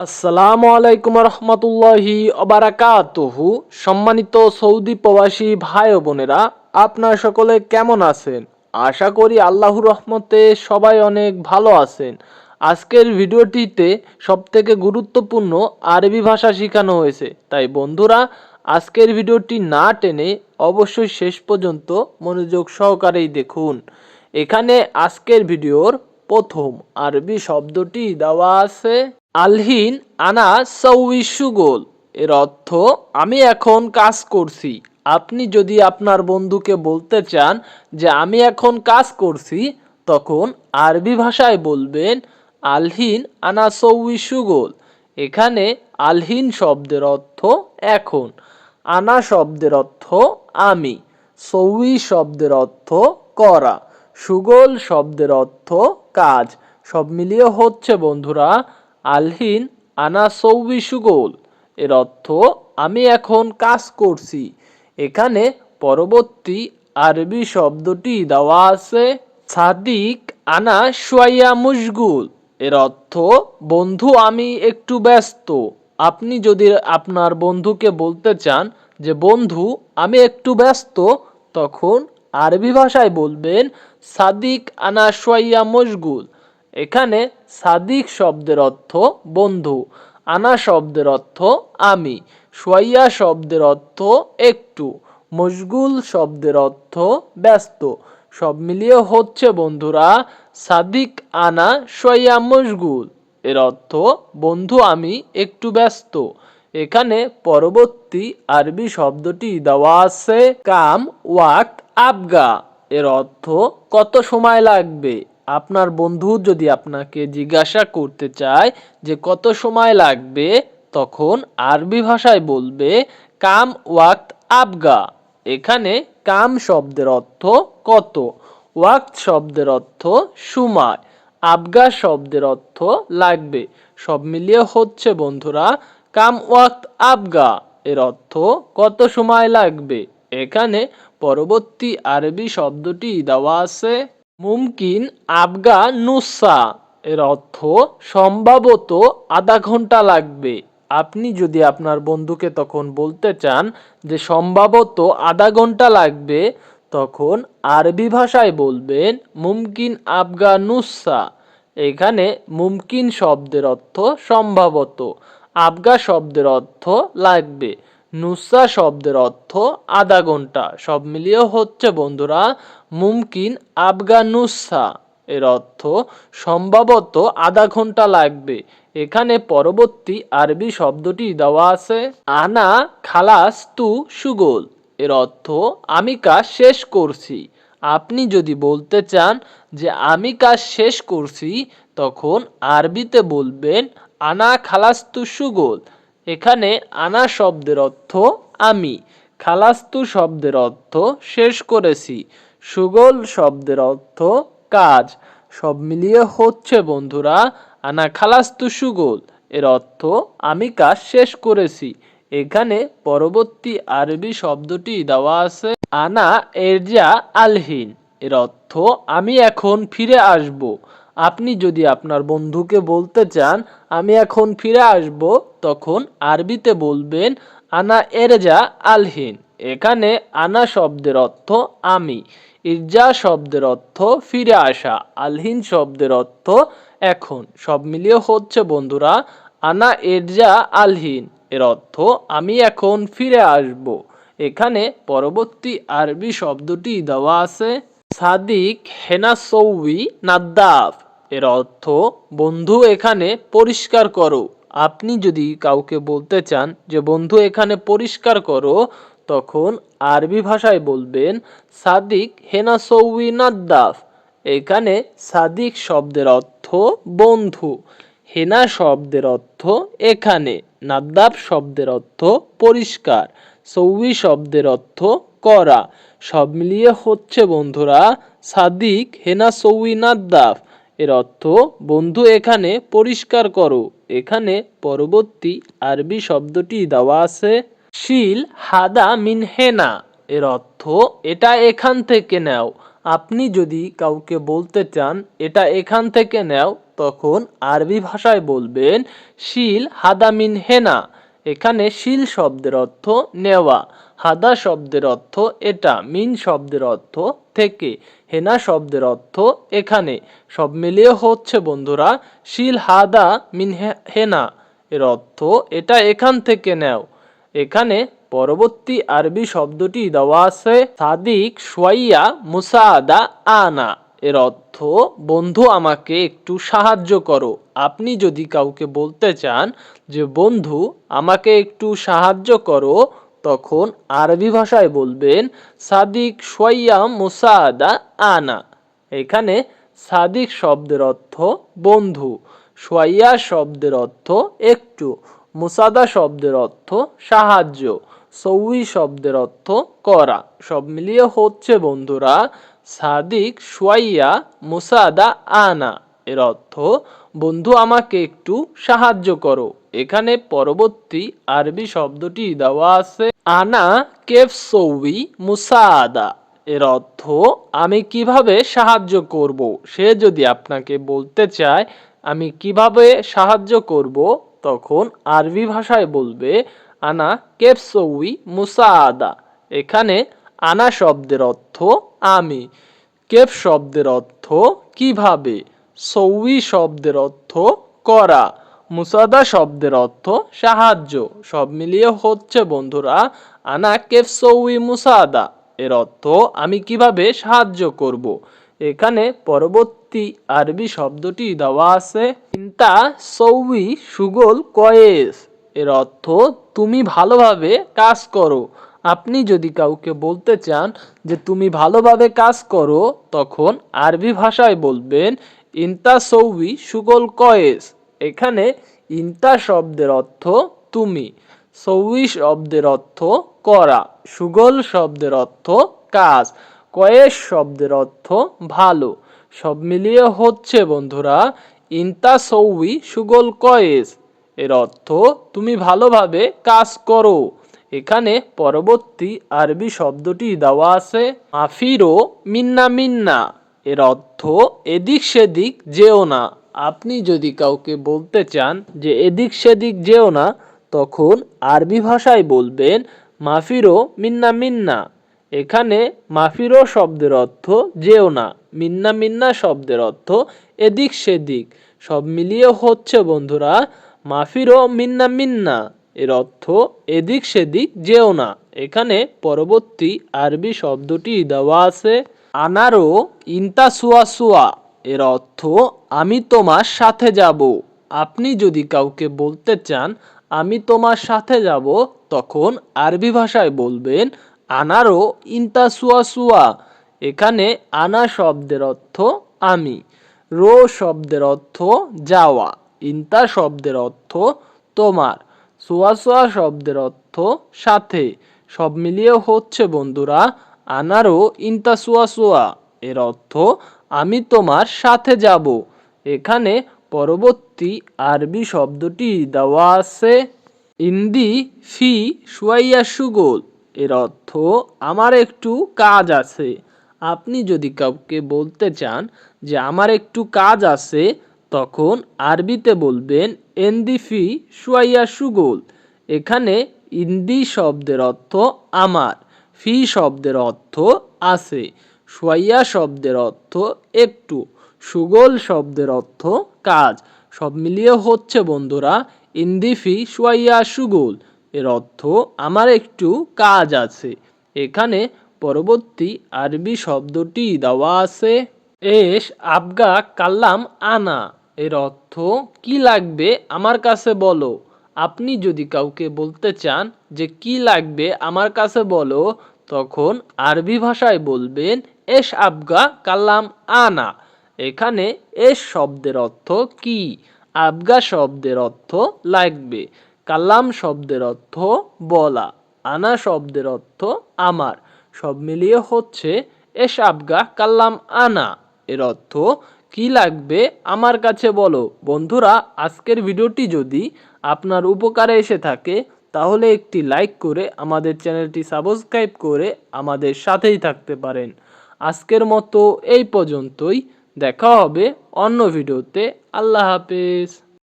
আসসালামু আলাইকুম রহমতুল্লাহি অবারাকাতুহু সম্মানিত সৌদি প্রবাসী ভাই বোনেরা, আপনার সকলে কেমন আছেন? আশা করি আল্লাহর রহমতে সবাই অনেক ভালো আছেন। আজকের ভিডিওটিতে সবথেকে গুরুত্বপূর্ণ আরবি ভাষা শেখানো হয়েছে। তাই বন্ধুরা, আজকের ভিডিওটি না টেনে অবশ্যই শেষ পর্যন্ত মনোযোগ সহকারেই দেখুন। এখানে আজকের ভিডিওর প্রথম আরবি শব্দটি দেওয়া আছে আলহিন আনা সৌই সুগোল এর অর্থ, আমি এখন কাজ করছি। আপনি যদি আপনার বন্ধুকে বলতে চান যে, আমি এখন কাজ করছি, তখন আরবি ভাষায় বলবেন, আলহিন আনা সৌই সুগোল এখানে আলহিন শব্দের অর্থ, এখন। আনা শব্দের অর্থ, আমি। সৌই শব্দের অর্থ, করা। সুগোল শব্দের অর্থ কাজ। সব মিলিয়ে হচ্ছে, বন্ধুরা, আলহিন আনা সৌবি সুগোল। এর অর্থ, আমি এখন কাজ করছি। এখানে পরবর্তী আরবি শব্দটি দেওয়া আছে, সাদিক আনা সুয়াইয়া মুশগুল। এর অর্থ, বন্ধু, আমি একটু ব্যস্ত। আপনি যদি আপনার বন্ধুকে বলতে চান যে, বন্ধু, আমি একটু ব্যস্ত, তখন আরবি ভাষায় বলবেন সাদিক আনা সোয়াইয়া মশগুল। এখানে সাদিক শব্দের অর্থ বন্ধু, আনা শব্দের অর্থ আমি, সোয়াইয়া শব্দের অর্থ একটু, মশগুল শব্দের অর্থ ব্যস্ত। সব মিলিয়ে হচ্ছে বন্ধুরা সাদিক আনা সোয়াইয়া মশগুল। এর অর্থ বন্ধু আমি, একটু ব্যস্ত। এখানে পরবর্তী আরবি শব্দটি দেওয়া আছে কাম ওয়াক্ত আবগা। এর অর্থ কত সময় লাগবে? আপনার বন্ধু যদি আপনাকে জিজ্ঞাসা করতে চায় যে কত সময় লাগবে, তখন আরবি ভাষায় বলবে কাম ওয়াক্ত আবগা। এখানে কাম শব্দের অর্থ কত? ওয়াক্ত শব্দের অর্থ সময়। আবগা শব্দের অর্থ লাগবে। সব মিলিয়ে হচ্ছে, বন্ধুরা কাম ওয়াক্ত আবগা এর অর্থ কত সময় লাগবে? এখানে পরবর্তী আরবি শব্দটি দেওয়া আছে মুমকিন আবগা নুসা এর অর্থ সম্ভবত আধা ঘণ্টা লাগবে। আপনি যদি আপনার বন্ধুকে তখন বলতে চান যে সম্ভবত আধা ঘণ্টা লাগবে, তখন আরবি ভাষায় বলবেন মুমকিন আবগা নুসা এখানে মুমকিন শব্দের অর্থ সম্ভবত। আবগা শব্দের অর্থ লাগবে। নুসা শব্দের অর্থ আধা ঘণ্টা। সব মিলিয়ে হচ্ছে, বন্ধুরা, মুমকিন আবগা নুসা এর অর্থ সম্ভবত আধা ঘণ্টা লাগবে। এখানে পরবর্তী আরবি শব্দটি দেওয়া আছে, আনা, খালাস, তু, সুগোল। এর অর্থ, আমি কাজ শেষ করছি। আপনি যদি বলতে চান যে আমি কাজ শেষ করছি, তখন আরবিতে বলবেন আনা খালাস্তু সুগোল। এখানে আনা শব্দের অর্থ আমি। খালাস্তু শব্দের অর্থ শেষ করেছি। সুগোল শব্দের অর্থ কাজ। সব মিলিয়ে হচ্ছে বন্ধুরা, আনা খালাস্তু সুগোল। এর অর্থ আমি কাজ শেষ করেছি। এখানে পরবর্তী আরবি শব্দটি দেওয়া আছে, আনা এরজা আলহিন। এর অর্থ আমি এখন ফিরে আসব। আপনি যদি আপনার বন্ধুকে বলতে চান, আমি এখন ফিরে আসব তখন আরবিতে বলবেন, আনা এরজা আলহিন এখানে আনা শব্দের অর্থ আমি ইরজা শব্দের অর্থ ফিরে আসা আলহিন শব্দের অর্থ এখন সব মিলিয়ে হচ্ছে বন্ধুরা, আনা এরজা আলহিন এর অর্থ আমি এখন ফিরে আসব এখানে পরবর্তী আরবি শব্দটি দেওয়া আছে, সাদিক হেনা সৌই নাদ্দাফ। এর অর্থ, বন্ধু এখানে পরিষ্কার করো। আপনি যদি কাউকে বলতে চান যে, বন্ধু এখানে পরিষ্কার করো, তখন আরবি ভাষায় বলবেন, সাদিক হেনা সৌই নাদ্দাফ। এখানে সাদিক শব্দের অর্থ, বন্ধু। হেনা শব্দের অর্থ, এখানে। নাদ্দাব শব্দের অর্থ, পরিষ্কার। সৌই শব্দের অর্থ, করা। সব মিলিয়ে হচ্ছে, বন্ধুরা, সাদিক হেনা সৌই নাদ্দাফ। এর অর্থ, বন্ধু, এখানে পরিষ্কার করো। এখানে পরবর্তী আরবি শব্দটি দেওয়া আছে, শিল হাদা মিন হেনা এর অর্থ, এটা এখান থেকে নাও। আপনি যদি কাউকে বলতে চান, এটা এখান থেকে নাও, তখন আরবি ভাষায় বলবেন, শিল হাদামিন হেনা এখানে শিল শব্দের অর্থ নেওয়া, হাদা শব্দের অর্থ এটা, মিন শব্দের অর্থ থেকে। হেনা শব্দের অর্থ এখানে। সব মিলিয়ে হচ্ছে, বন্ধুরা, শিল হাদা মিন হেনা এর অর্থ এটা এখান থেকে নেও। এখানে পরবর্তী আরবি শব্দটি দেওয়া আছে, সাদিক সোয়াইয়া মুসাদা আনা। এর অর্থ, বন্ধু, আমাকে একটু সাহায্য করো। আপনি যদি কাউকে বলতে চান যে, বন্ধু, আমাকে একটু সাহায্য করো তখন আরবি ভাষায় বলবেন, সাদিক সোয়াইয়া মুসাদা আনা। এখানে সাদিক শব্দের অর্থ বন্ধু সোয়াইয়া শব্দের অর্থ একটু, মুসাদা শব্দের অর্থ সাহায্য, সৌই শব্দের অর্থ করা। সব মিলিয়ে হচ্ছে বন্ধুরা, সাদিক সোয়াইয়া মুসাদা আনা। এর অর্থ, বন্ধু, আমাকে একটু সাহায্য করো। এখানে পরবর্তী আরবি শব্দটি দেওয়া আছে, আনা কেফ সৌই মুসাদা। এর অর্থ, আমি কীভাবে সাহায্য করব? সে যদি আপনাকে বলতে চায়, আমি কীভাবে সাহায্য করব? তখন আরবি ভাষায় বলবে, আনা কেফ কেপসৌই মুসাদা। এখানে আনা শব্দের অর্থ, আমি। কেপ শব্দের অর্থ, কীভাবে? সৌই শব্দের অর্থ করা, মুসাদা শব্দের অর্থ সাহায্য। সব মিলিয়ে হচ্ছে, বন্ধুরা আনা কেফ সৌই মুসাদা। এর অর্থ আমি কীভাবে সাহায্য করব। এখানে পরবর্তী আরবি শব্দটি দেওয়া আছে চিন্তা সৌই সুগল কয়েস। এর অর্থ তুমি ভালোভাবে কাজ করো। আপনি যদি কাউকে বলতে চান যে তুমি ভালোভাবে কাজ করো, তখন আরবি ভাষায় বলবেন ইন্তা সৌই সুগল কয়েস। এখানে ইন্তা শব্দের অর্থ তুমি সৌই শব্দের অর্থ করা, সুগল শব্দের অর্থ কাজ, কয়েস শব্দের অর্থ ভালো। সব মিলিয়ে হচ্ছে বন্ধুরা, ইন্তা সৌই সুগল কয়েস। এর অর্থ তুমি ভালোভাবে কাজ করো। এখানে পরবর্তী আরবি শব্দটি দেওয়া আছে, মাফিরো মিন্না মিন্না। এর অর্থ এদিক সেদিক যেও না। আপনি যদি কাউকে বলতে চান যে এদিক সেদিক যেও না, তখন আরবি ভাষায় বলবেন মাফিরো মিন্না মিন্না। এখানে মাফিরো শব্দের অর্থ যেও না, মিন্না মিন্না শব্দের অর্থ এদিক সেদিক। সব মিলিয়ে হচ্ছে, বন্ধুরা, মাফিরো মিন্না মিন্না। এর অর্থ এদিক সেদিক যেও না। এখানে পরবর্তী আরবি শব্দটি দেওয়া আছে। আনারো ইন্তা সুয়া এর অর্থ, আমি তোমার সাথে যাব। আপনি যদি কাউকে বলতে চান, আমি তোমার সাথে যাব তখন আরবি ভাষায় বলবেন, আনারো ইন্তা সুয়া সুয়া। এখানে আনা শব্দের অর্থ, আমি রো শব্দের অর্থ, যাওয়া ইন্তা শব্দের অর্থ, তোমার সোয়া সোয়া শব্দের অর্থ, সাথে সব মিলিয়ে হচ্ছে, বন্ধুরা আনারও ইন্তা সোয়া সোয়া এর অর্থ, আমি তোমার সাথে যাব। এখানে পরবর্তী আরবি শব্দটি দেওয়া আছে, ইন্দি ফি সুয়াইয়া সুগোল এর অর্থ, আমার একটু কাজ আছে। আপনি যদি কাউকে বলতে চান যে, আমার একটু কাজ আছে, তখন আরবিতে বলবেন, এন্দি ফি সুয়াইয়া সুগোল এখানে ইন্দি শব্দের অর্থ, আমার। ফি শব্দের অর্থ আছে। সুয়াইয়া শব্দের অর্থ একটু। সুগোল শব্দের অর্থ কাজ। সব মিলিয়ে হচ্ছে বন্ধুরা ইন্দিফি সুয়াইয়া সুগোল। এর অর্থ আমার একটু কাজ আছে। এখানে পরবর্তী আরবি শব্দটি দেওয়া আছে। এস আবগা কাল্লাম আনা। এর অর্থ, কি লাগবে আমার কাছে বলো? আপনি যদি কাউকে বলতে চান যে, কি লাগবে আমার কাছে বলো? তখন আরবি ভাষায় বলবেন, এস আবগা কাল্লাম আনা। এখানে এস শব্দের অর্থ কি? আবগা শব্দের অর্থ লাগবে। কালাম শব্দের অর্থ বলা। আনা শব্দের অর্থ আমার। সব মিলিয়ে হচ্ছে, এস আবগা কাল্লাম আনা। এর অর্থ, কি লাগবে আমার কাছে বলো? বন্ধুরা, আজকের ভিডিওটি যদি আপনার উপকারে এসে থাকে তাহলে একটি লাইক করে আমাদের চ্যানেলটি সাবস্ক্রাইব করে আমাদের সাথেই থাকতে পারেন। আজকের মতো এই পর্যন্তই। দেখা হবে অন্য ভিডিওতে আল্লাহ হাফেজ।